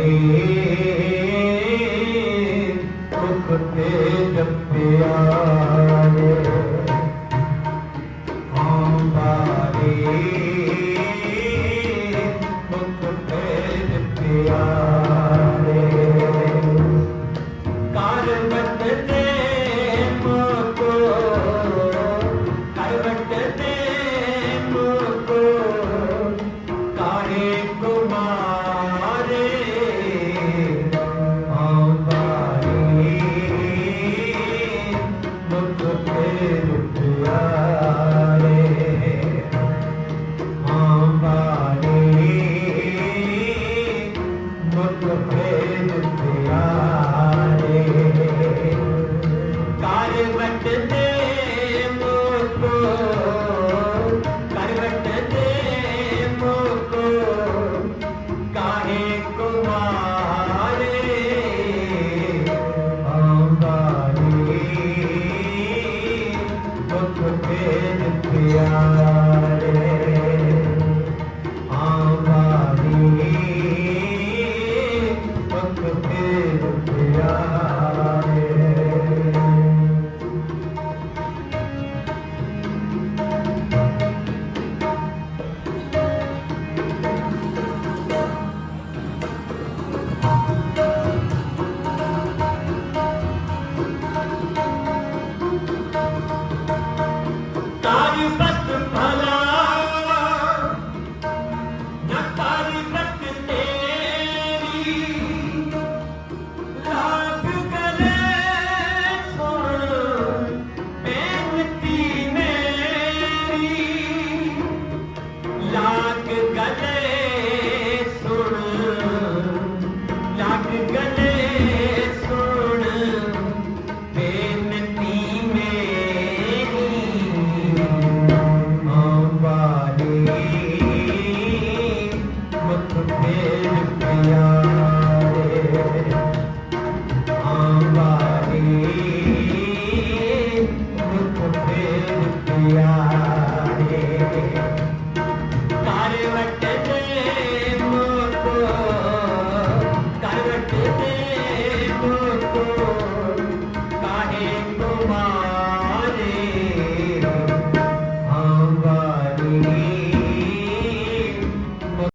ਕਬੀਰ ਤੁਖ ਤੇ ਜਪਿਆ ਰੇ ਪਿਆਰੇ ਕਰ ਬਦਲੇ बुत भेद प्यारे करवट दे मोको करवट दे मोको काहे कुमारे अंबारी बुत भेद प्यारे ਕੇ Maria.